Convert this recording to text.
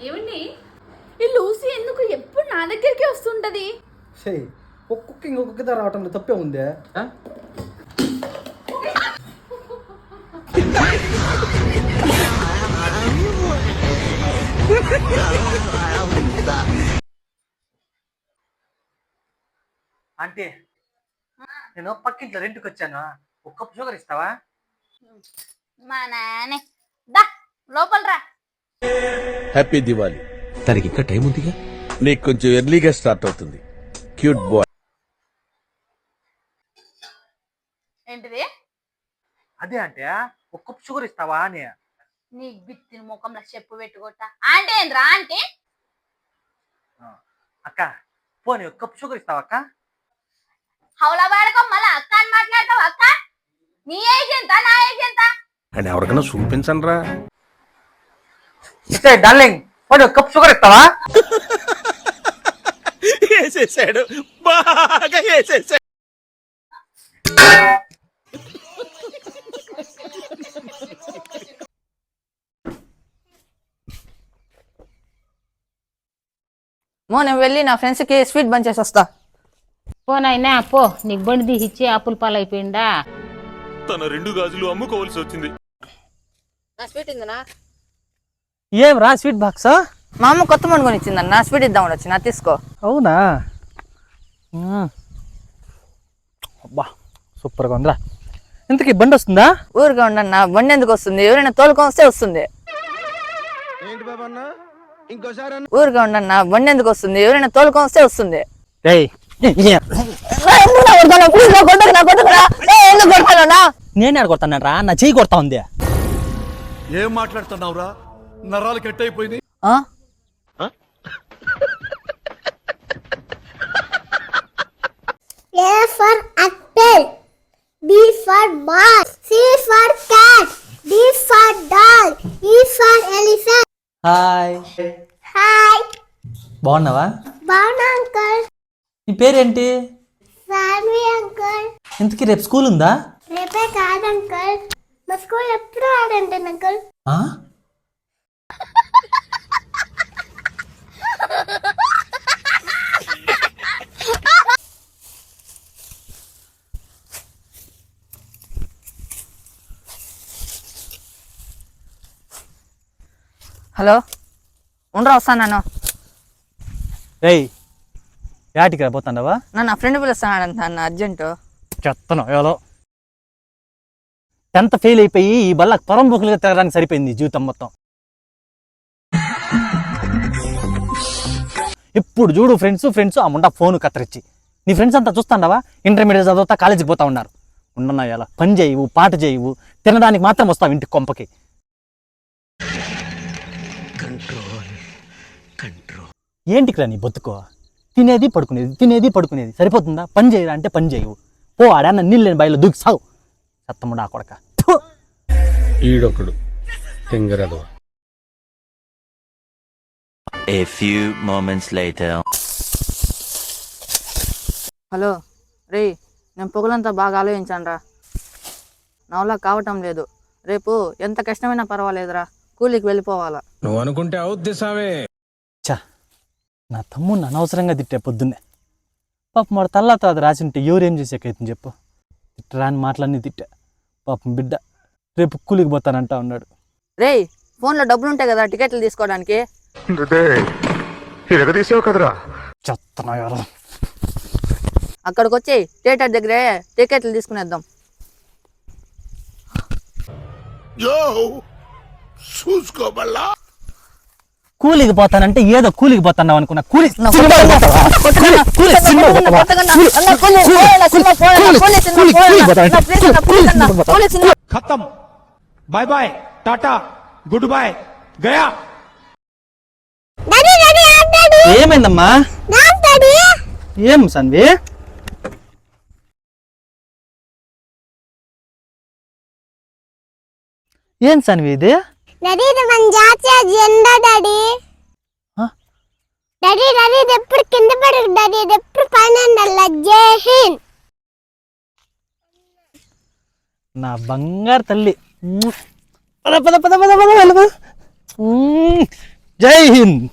ఏమండి? ఈ లూసీ ఎందుకు ఎప్పుడు నా దగ్గరికి వస్తుంటది? సే ఒక్కొక్క ఇంకొక రావటంలో తప్పే ఉందే? అంటే నేను పక్కింట్లో రెంట్కి వచ్చాను ఒక కప్పు షుగర్ ఇస్తావా? మా నానే దా. హ్యాపీ దివాలి దానికి ఇంకా టైం ఉందిగా? నీకు కొంచెం ఎర్లీగా స్టార్ట్ అవుతుంది. క్యూట్ బాయ్ ఏంటిది? అదే అంటే ఒక కప్పు షుగర్ ఇస్తావా అని. నీ బిత్తిన ముఖంలో చెప్పు పెట్టుకోట. అంటే ఏంట్రా అంటే అక్క పోనీ ఒక కప్పు షుగర్ ఇస్తావా అక్క? హౌలా వాడకో మళ్ళా అక్క అని మాట్లాడతావు అక్క? నీ ఏజ్ ఎంత నా ఏజ్ ఎంత? అని ఎవరికైనా చూపించండి రా ఇస్తే డార్లింగ్ ఒక కప్పు షుగర్ ఇస్తావా? వేసేసాడు. బాగా వేసేసాడు. మో నేను వెళ్ళి నా ఫ్రెండ్స్కి స్వీట్ బంద్ చేసి వస్తా పో నాయనా పో. నీకు బండి తీసిచ్చి అప్పుల పాలైపోయిందా? తన రెండు గాజులు అమ్ముకోవాల్సి వచ్చింది. నా స్వీట్ ఇందనా? ఏం రా స్వీట్ బాక్స్? మా అమ్మ కొత్త మండు కొని ఇచ్చిందన్న స్వీట్ ఇద్దామని వచ్చి నా తీసుకో. అవునా? మ్మ్. అబ్బా సూపర్గా ఉందిరా. ఇంతకీ బండి వస్తుందా? ఊరిగా ఉండన్న బండి ఎందుకు వస్తుంది? ఎవరైనా తోలుకొని వస్తే వస్తుంది. ఏంటి బాబన్న ఇంకోసారి ఊరిగా ఉండన్న బండి ఎందుకు వస్తుంది? ఎవరైనా తోలుకొని వస్తే వస్తుంది. రేయ్. నేను కొడతాను రా నా చెయ్యి కొడతా ఉంది. ఏం మాట్లాడుతున్నావురా? నరాలు కట్ అయిపోయింది ఆ? A for apple. B for ball. C for cat. D for dog. E for elephant. Hi Hi. బాగున్నావా బాగున్నా అంకుల్ నీ పేరేంటి సాన్వి అంకుల్ ఇంతకీ రేపు స్కూల్ ఉందా రేపే కాదు అంకుల్ మా స్కూల్ ఎప్పుడు ఆడండి అంకుల్ ఆ? హలో ఉండరా వస్తాను రేయ్ యాటికి రా పోతాండవా? నన్ను నా ఫ్రెండ్ పిలుస్తున్నాడంట అన్న అర్జెంటు. చెత్తను ఎవరో. టెన్త్ ఫెయిల్ అయిపోయి ఈ బల్ల పొరంబుకులుగా తిరగడానికి సరిపోయింది జీవితం మొత్తం. ఇప్పుడు చూడు ఫ్రెండ్స్ ఫ్రెండ్స్ ఆ ముండా ఫోన్ కత్తిరించి నీ ఫ్రెండ్స్ అంతా చూస్తాండవా? ఇంటర్మీడియట్ చదువుతా కాలేజీకి పోతా ఉన్నారు. ఉండన్నా ఎలా పని చేయవు పాట చేయవు తినడానికి మాత్రం వస్తావు ఇంటికి కొంపకి. ఏంటికిరా నీ బతుకో తినేది పడుకునేది తినేది పడుకునేది. సరిపోతుందా? పని చేయరా అంటే పని చేయవు పో ఆడన్న నీళ్ళు లేని బయలు దూకి సావు. సత్తముడా కొడక. థు. ఈడొకడు. తింగరదు A few moments later. Hello. రే నేను పొగలంతా బాగా ఆలోచించాను రా నా వల్ల కావటం లేదు. రేపు ఎంత కష్టమైనా పర్వాలేదురా. కూలికి వెళ్ళిపోవాలా. నువ్వు అనుకుంటే అవుద్ది సావే. ఛా నా తమ్ముడిని అనవసరంగా తిట్టే పొద్దున్నే. పాపం వాడు తల్లాతో అది రాసింటే ఎవరేం చేసేకైతుంది చెప్పు. తిట్టరాని మాటలన్నీ తిట్టా. పాపం బిడ్డ రేపు కూలికి పోతానంటా ఉన్నాడు. రేయ్ ఫోన్లో డబ్బులు ఉంటాయి కదా టికెట్లు తీసుకోవడానికి? చెత్తన అక్కడికి వచ్చి థియేటర్ దగ్గరే టికెట్లు తీసుకునేద్దాం. చూసుకోబల్లా కూలికి పోతానంటే ఏదో కూలికి పోతున్నావు అనుకున్నా. కూలి? ఖతం. బాయ్ బాయ్ టాటా గుడ్ బాయ్ గయా ఏమైందమ్మా? ఏం సన్వి? ఏం సన్వి ఇది? డాడీ ఇది మన జాతీయ జెండా డాడీ? డాడీ డాడీ ఇది ఎప్పుడు కింద పడదు డాడీ ఇది ఎప్పుడు పైన ఉండాలి జై హింద్ నా బంగారు తల్లి. పద పద పద పద పద. జై హింద్